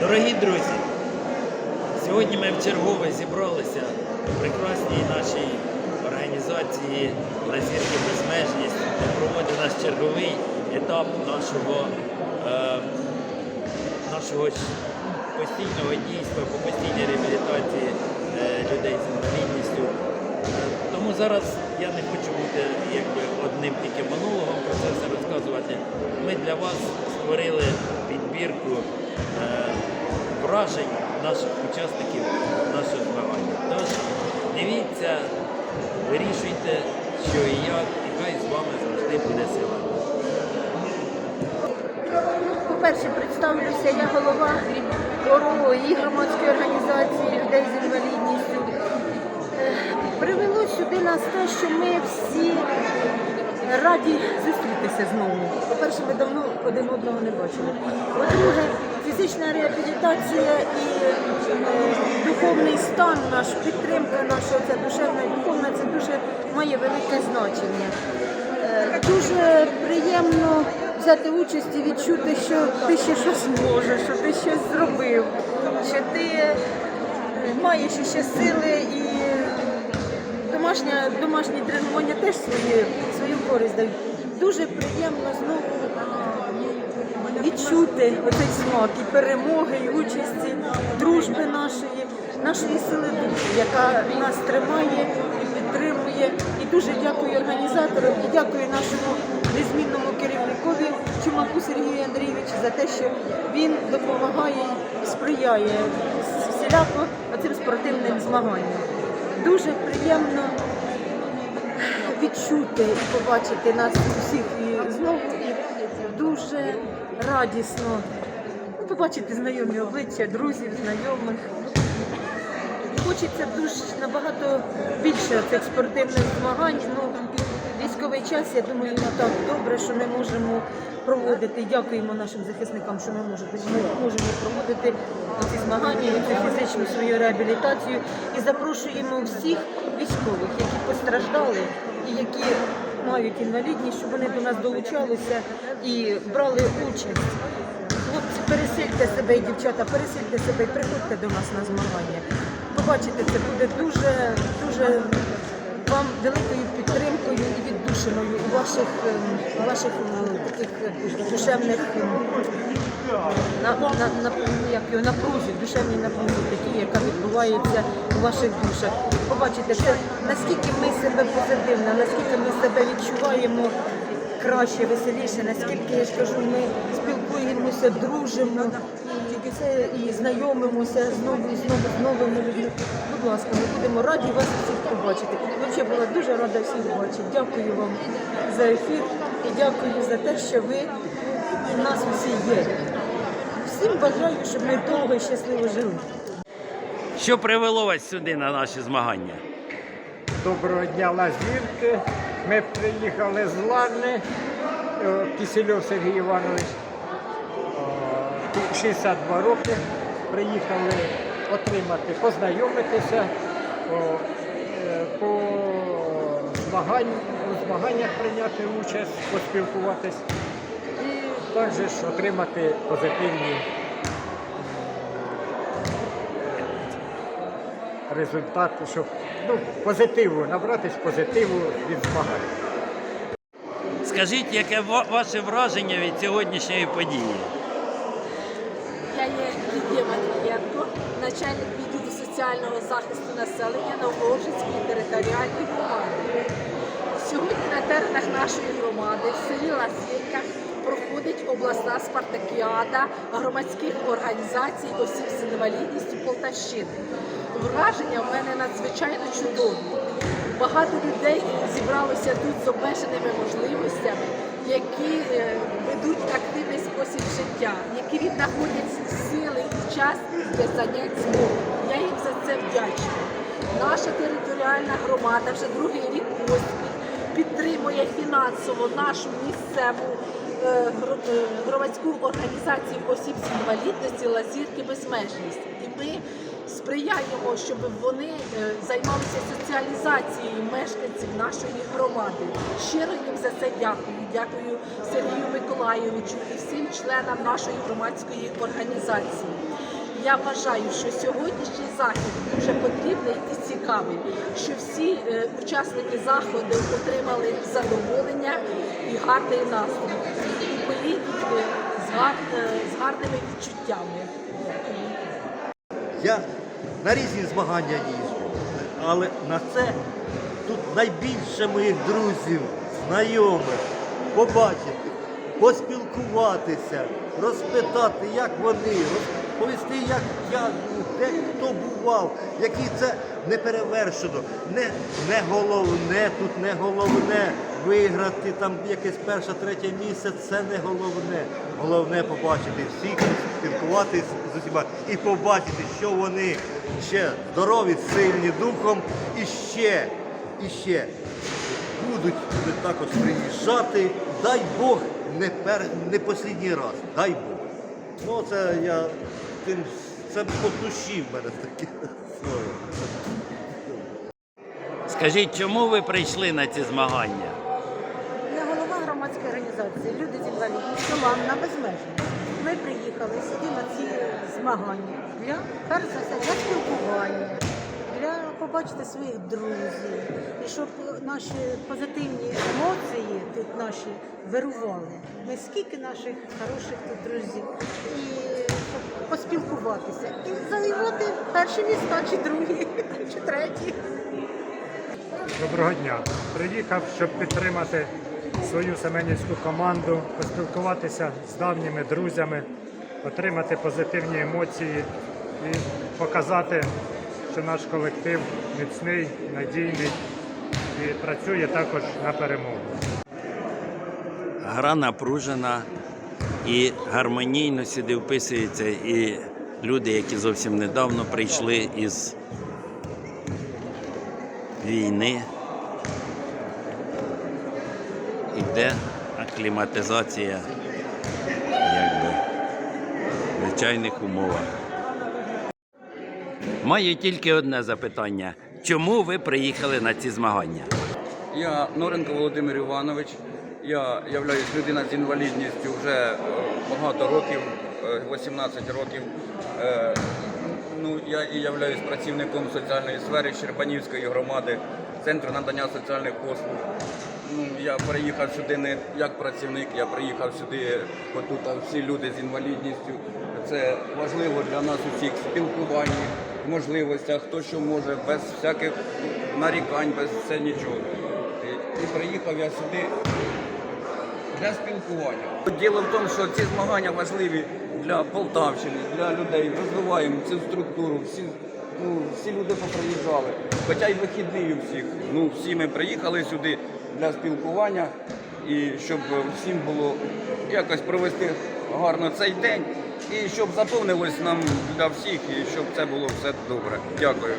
Дорогі друзі, сьогодні ми вчергове зібралися в прекрасній нашій організації Лазірки Безмежність, де проводить наш черговий етап нашого, е, нашого постійного дійства по постійній реабілітації е, людей з інвалідністю. Е, Тому зараз я не хочу бути якби одним тільки монологом про це все розказувати. Ми для вас створили підбірку е, вражень наших учасників нашого змагання. Тож дивіться, вирішуйте, що і як, і хай з вами завжди буде сила. По-перше, представлюся, я голова ОРО і громадської організації людей з інвалідністю. Е, Привело сюди нас те, що ми всі раді зустрітися знову. По-перше, ми давно один одного не бачили. По-друге, фізична реабілітація і е, духовний стан наш, підтримка наша, ця душевна і духовна, це дуже має велике значення. Е, Дуже приємно взяти участь і відчути, що ти ще щось можеш, що ти щось зробив, що ти маєш ще сили і домашня, домашні тренування теж свої, свою користь дають. Дуже приємно знову е, відчути оцей смак і перемоги, і участі, дружби нашої, нашої сили яка нас тримає і підтримує. І дуже дякую організаторам і дякую нашому незмінному керівникові Чумаку Сергію Андрійовичу за те, що він допомагає сприяє всіляко цим спортивним змаганням. Дуже приємно відчути і побачити нас усіх і знову і дуже радісно побачити знайомі обличчя, друзів, знайомих. Хочеться дуже набагато більше цих спортивних змагань. Ну, військовий час, я думаю, не так добре, що ми можемо проводити. Дякуємо нашим захисникам, що ми можемо, можемо проводити ці змагання, цю фізичну свою реабілітацію. І запрошуємо всіх військових, які постраждали і які мають інвалідність, щоб вони до нас долучалися і брали участь. Хлопці, пересильте себе і дівчата, пересильте себе і приходьте до нас на змагання. Побачите, це буде дуже, дуже вам великою підтримкою і віддушиною у ваших, ем, ваших ем, таких е, душевних ем, на, на, на, як його, напрузі, душевній напрузі, такі, яка відбувається у ваших душах. Побачите, це наскільки ми себе позитивно, наскільки ми себе відчуваємо краще, веселіше, наскільки я ж кажу, ми спілкуємося, дружимо, і це і знайомимося знову і знову з новими людьми. Будь ласка, ми будемо раді вас всіх побачити. Взагалі була дуже рада всіх бачити. Дякую вам за ефір і дякую за те, що ви у нас усі є. Всім бажаю, щоб ми довго і щасливо жили. Що привело вас сюди на наші змагання? Доброго дня, Лазірки. Ми приїхали з Ларни, е, Кисельов Сергій Іванович. 62 роки. Приїхали отримати, познайомитися е, по змаганнях прийняти участь, поспілкуватись і також отримати позитивні результати, щоб ну, позитиву, набратись позитиву від змагань. Скажіть, яке ваше враження від сьогоднішньої події? Я є Лідія Матвієнко, начальник відділу соціального захисту населення Новоложицької територіальної громади. Сьогодні на теренах нашої громади в селі Лазівках проходить обласна спартакіада громадських організацій осіб з інвалідністю Полтавщини. Враження в мене надзвичайно чудові. Багато людей зібралося тут з обмеженими можливостями, які е, ведуть активний спосіб життя, які віднаходять сили і час для занять спортом. Я їм за це вдячна. Наша територіальна громада вже другий рік поспіль підтримує фінансово нашу місцеву громадську організацію осіб з інвалідності Лазірки Безмежність. І ми сприяємо, щоб вони е, займалися соціалізацією мешканців нашої громади. Щиро їм за це дякую. Дякую Сергію Миколайовичу і всім членам нашої громадської організації. Я вважаю, що сьогоднішній захід дуже потрібний цікавий, що всі е, учасники заходу отримали задоволення і гарний настрій. І поїдуть е, з, гар, з гарними відчуттями. Я на різні змагання їжджу, але на це тут найбільше моїх друзів, знайомих, побачити, поспілкуватися, розпитати, як вони, розповісти, як я, де хто бував, який це не перевершено. Не, не головне, тут не головне виграти там якесь перше, третє місце, це не головне. Головне побачити всіх, спілкуватися з усіма і побачити, що вони ще здорові, сильні духом і ще, і ще будуть сюди також приїжджати. Дай Бог не пер не послідній раз. Дай Бог. Ну це я тим це по душі в мене таке слово. Скажіть, чому ви прийшли на ці змагання? Я голова громадської організації Люди з інвалідністю Ламна безмежність. Ми приїхали сюди на ці змагання для перш за все для спілкування, побачити своїх друзів, і щоб наші позитивні емоції тут наші вирували. Ми скільки наших хороших тут друзів і щоб поспілкуватися і завоювати перші міста, чи другі, чи треті. Доброго дня. Приїхав, щоб підтримати свою семенівську команду, поспілкуватися з давніми друзями, отримати позитивні емоції і показати, що наш колектив міцний, надійний і працює також на перемогу. Гра напружена і гармонійно сюди вписуються і люди, які зовсім недавно прийшли із війни. Іде акліматизація якби, в звичайних умовах. Маю тільки одне запитання. Чому ви приїхали на ці змагання? Я Норенко Володимир Іванович. Я являюсь людина з інвалідністю вже е, багато років, е, 18 років. Е, Ну, я і являюсь працівником соціальної сфери Щербанівської громади, центру надання соціальних послуг. Ну, я приїхав сюди не як працівник, я приїхав сюди, бо тут всі люди з інвалідністю. Це важливо для нас усіх спілкування, можливостях, хто що може, без всяких нарікань, без все нічого. І- приїхав я сюди для спілкування. Діло в тому, що ці змагання важливі для Полтавщини, для людей. Розвиваємо цю структуру. Всі, ну, всі люди поприїжджали. Хоча й вихідні у всіх. Ну, всі ми приїхали сюди для спілкування і щоб всім було якось провести гарно цей день. І щоб заповнилось нам для всіх, і щоб це було все добре. Дякую.